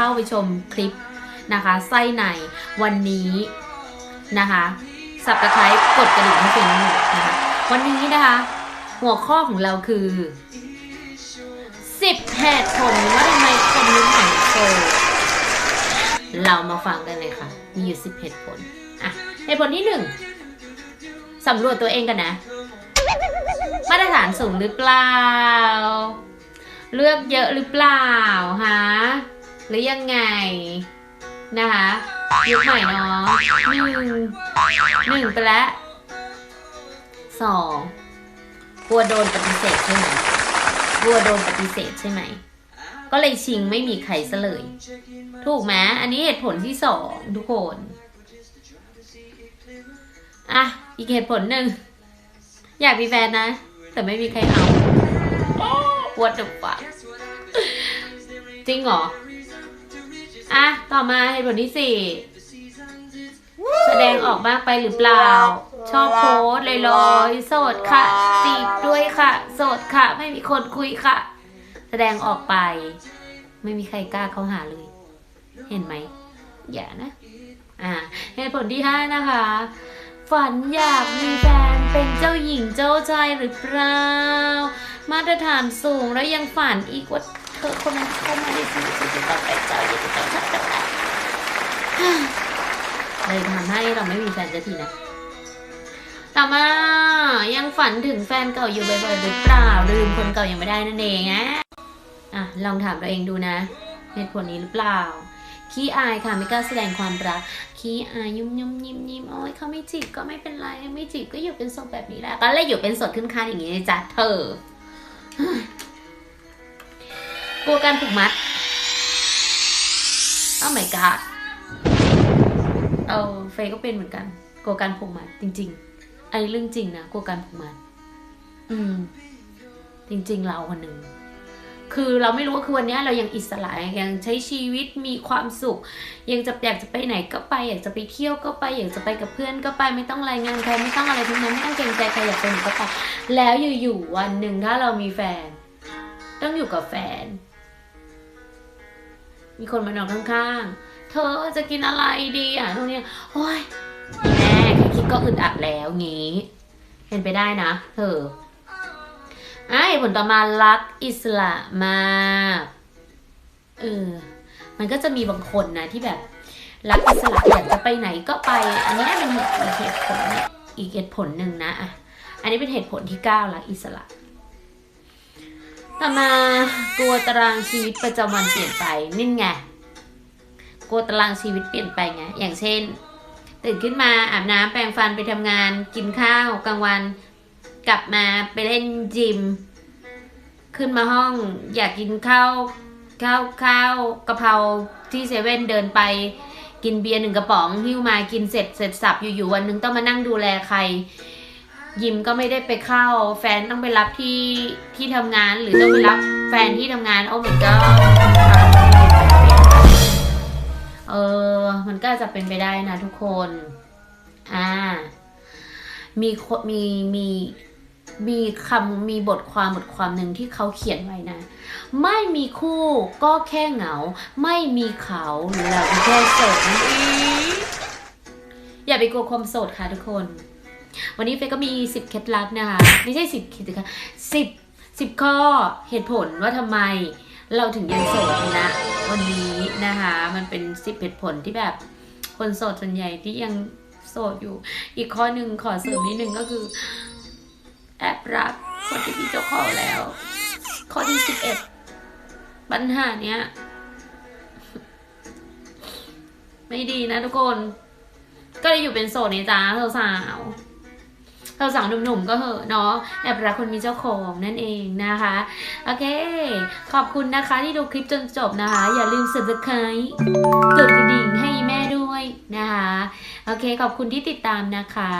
เข้าไปชมคลิปนะคะไส้ในวันนี้นะคะสับตะไคร้กดกระดิ่งให้เป็นหนึ่งนะคะวันนี้นะคะ หัวข้อของเราคือ10เหตุผลว่าทำไมคนยุคใหม่โสดเรามาฟังกันเลยค่ะ มีอยู่10เหตุผลอะเหตุผลที่1สำรวจตัวเองกันนะ มาตรฐานสูงหรือเปล่า เลือกเยอะหรือเปล่าฮะ หรือยังไงนะคะยุคใหม่เนาะหนึ่งหนึ่งไปแล้วสองกลัวโดนปฏิเสธใช่ไหมกลัวโดนปฏิเสธใช่ไหม ก็เลยชิงไม่มีใครซะเลย ถูกไหมอันนี้เหตุผลที่สองทุกคนอะอีกเหตุผลหนึ่ง อยากมีแฟนนะ แต่ไม่มีใครเอาปวดดุปะจริงเหรอ อะ ต่อมาเหตุผลที่สี่แสดงออกมากไปหรือเปล่า ชอบโพสต์ลอยๆโสดค่ะจีบด้วยค่ะ โสดค่ะ ไม่มีคนคุยค่ะ แสดงออกไป ไม่มีใครกล้าเข้าหาเลย เห็นไหม อย่านะ อ่าเหตุผลที่ห้านะคะ ฝันอยากมีแฟนเป็นเจ้าหญิงเจ้าชายหรือเปล่า มาตรฐานสูงแล้วยังฝันอีกว่า เธอคนนั้นเข้ามาในชีวิตฉันจะต้องเป็นเจ้าหญิงเจ้าชายแต่ละเลยทำให้เราไม่มีแฟนสักทีนะต่อมายังฝันถึงแฟนเก่าอยู่บ่อยๆหรือเปล่าลืมคนเก่ายังไม่ได้นั่นเองอะอะลองถามตัวเองดูนะเหตุผลนี้หรือเปล่าขี้อายค่ะไม่กล้าแสดงความรักขี้อายยุ่มยุ่มยิ้มยิ้มโอ้ยเขาไม่จีบก็ไม่เป็นไรไม่จีบก็อยู่เป็นโสดแบบนี้แหละก็เลยอยู่เป็นโสดขึ้นคานอย่างนี้จ้ะเธอ กลัวการผูกมัดโอ้ my god เออเฟยก็เป็นเหมือนกัน กลัวการผูกมัดจริง ๆ อันนี้เรื่องจริงนะกลัวการผูกมัด อืม จริง ๆ เราคนหนึ่งคือเราไม่รู้ว่าคือวันนี้เรายังอิสระยังใช้ชีวิตมีความสุข ยังจะอยากจะไปไหนก็ไป อยากจะไปเที่ยวก็ไป อยากจะไปกับเพื่อนก็ไปไม่ต้องรายงานใครไม่ต้องอะไรทั้งนั้นไม่ต้องเกรงใจใครอยากไปไหนก็ไปแล้วอยู่ๆวันหนึ่งถ้าเรามีแฟน ต้องอยู่กับแฟน มีคนมานอนข้างๆ เธอจะกินอะไรดีอะตรงเนี้ยโอ้ยแม่แค่คิดก็อึดอัดแล้วงี้ เห็นไปได้นะ เธอไอ้ผลต่อมารักอิสระมากเออมันก็จะมีบางคนนะที่แบบ รักอิสระอยากจะไปไหนก็ไป อันนี้เป็นเหตุผลอีกเหตุผลหนึ่งนะอะอันนี้เป็นเหตุผลที่เก้ารักอิสระ ต่อมากลัวตารางชีวิตประจำวันเปลี่ยนไปนี่ไงกลัวตารางชีวิตเปลี่ยนไปไงอย่างเช่น ตื่นขึ้นมาอาบน้ำแปรงฟันไปทำงานกินข้าวกลางวัน กลับมาไปเล่นจิม ขึ้นมาห้องอยากกินข้าวข้าวข้าวกะเพราที่เซเว่นเดินไปกินเบียร์หนึ่งกระป๋องหิ้วมากินเสร็จเสร็จสับอยู่ๆวันหนึงต้องมานั่งดูแลใคร ยิมก็ไม่ได้ไปเข้า แฟนต้องไปรับที่ที่ทำงานหรือต้องไปรับแฟนที่ทำงานโอ้ my god เออมันก็จะเป็นไปได้นะทุกคน อ่า มีมีมีมีคำมีบทความบทความหนึ่งที่เขาเขียนไว้นะ ไม่มีคู่ก็แค่เหงา ไม่มีเขาเราแค่โสดนั่นเองอย่าไปกลัวความโสดค่ะทุกคน วันนี้เฟยก็มี 10 เคล็ดลับนะคะ ไม่ใช่ 10เคล็ดลับ10 10ข้อเหตุผลว่าทำไมเราถึงยังโสดนะ วันนี้นะคะ มันเป็น 10 เหตุผลที่แบบคนโสดส่วนใหญ่ที่ยังโสดอยู่ อีกข้อหนึ่งขอเสริมนิดนึงก็คือ แอบรักคนที่มีเจ้าของแล้ว ข้อที่ 11 ปัญหาเนี้ยไม่ดีนะทุกคน ก็เลยอยู่เป็นโสดนี่จ้าสาวๆ เราสาวหนุ่มๆก็เหอะเนาะแอบรักคนมีเจ้าของนั่นเองนะคะโอเค ขอบคุณนะคะที่ดูคลิปจนจบนะคะ อย่าลืม subscribe กดกระดิ่งให้แม่ด้วยนะคะโอเค ขอบคุณที่ติดตามนะคะ